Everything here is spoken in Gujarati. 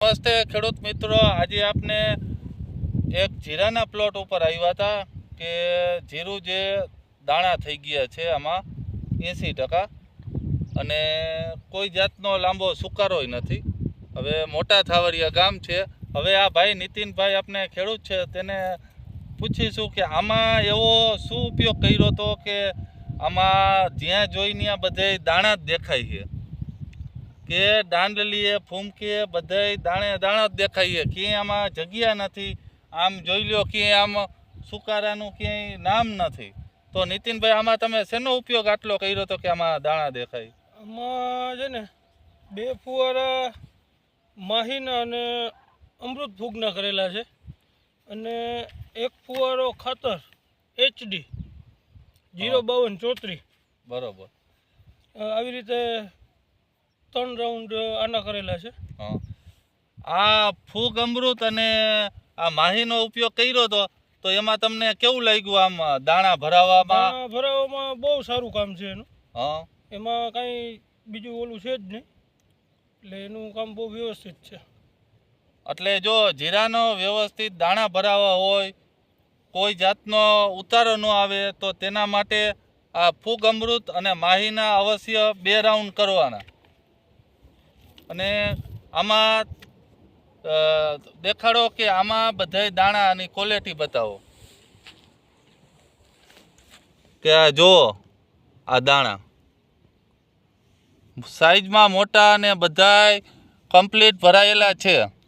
નમસ્તે ખેડૂત મિત્રો. આજે આપને એક જીરાના પ્લોટ ઉપર આવ્યા હતા કે જીરું જે દાણા થઈ ગયા છે આમાં એંસી ટકા અને કોઈ જાતનો લાંબો સુકારોય નથી. હવે મોટા થાવરિયા ગામ છે. હવે આ ભાઈ નીતિનભાઈ આપણે ખેડૂત છે તેને પૂછીશું કે આમાં એવો શું ઉપયોગ કર્યો હતો કે આમાં જ્યાં જોઈ ત્યાં બધે દાણા જ દેખાય છે. કે દાંડલીએ ફૂમકીએ બધાય દાણે દાણા જ દેખાઈએ. ક્યાંય આમાં જગ્યા નથી. આમ જોઈ લ્યો ક્યાંય આમ સુકારાનું ક્યાંય નામ નથી. તો નીતિનભાઈ આમાં તમે શેનો ઉપયોગ આટલો કર્યો હતો કે આમાં દાણા દેખાય? આમાં છે ને બે ફુવારા માહીના અને અમૃત ફૂગના કરેલા છે. અને એક ફુવારો ખાતર એચડી જીરો બાવન ચોત્રીસ. બરાબર. આવી રીતે ત્રણ રાઉન્ડ આના કરેલા છે. હા. આ ફૂગ અમૃત અને આ માહીનો ઉપયોગ કર્યો હતો તો એમાં તમને કેવું લાગ્યું આમ દાણા ભરાવામાં? ભરાવવામાં ભરાવામાં બહુ સારું કામ છે એનું. હા. એમાં કાંઈ બીજું ઓલું છે જ નહીં. એટલે એનું કામ બહુ વ્યવસ્થિત છે. એટલે જો જીરાનો વ્યવસ્થિત દાણા ભરાવા હોય કોઈ જાતનો ઉતારો ન આવે તો તેના માટે આ ફૂગ અમૃત અને માહીના અવશ્ય બે રાઉન્ડ કરવાના. અને આમાં દેખાડો કે આમાં બધાય દાણાની ક્વોલિટી બતાવો. કે આ જુઓ, આ દાણા. સાઈઝમાં મોટા અને બધાય કમ્પ્લીટ ભરાયેલા છે.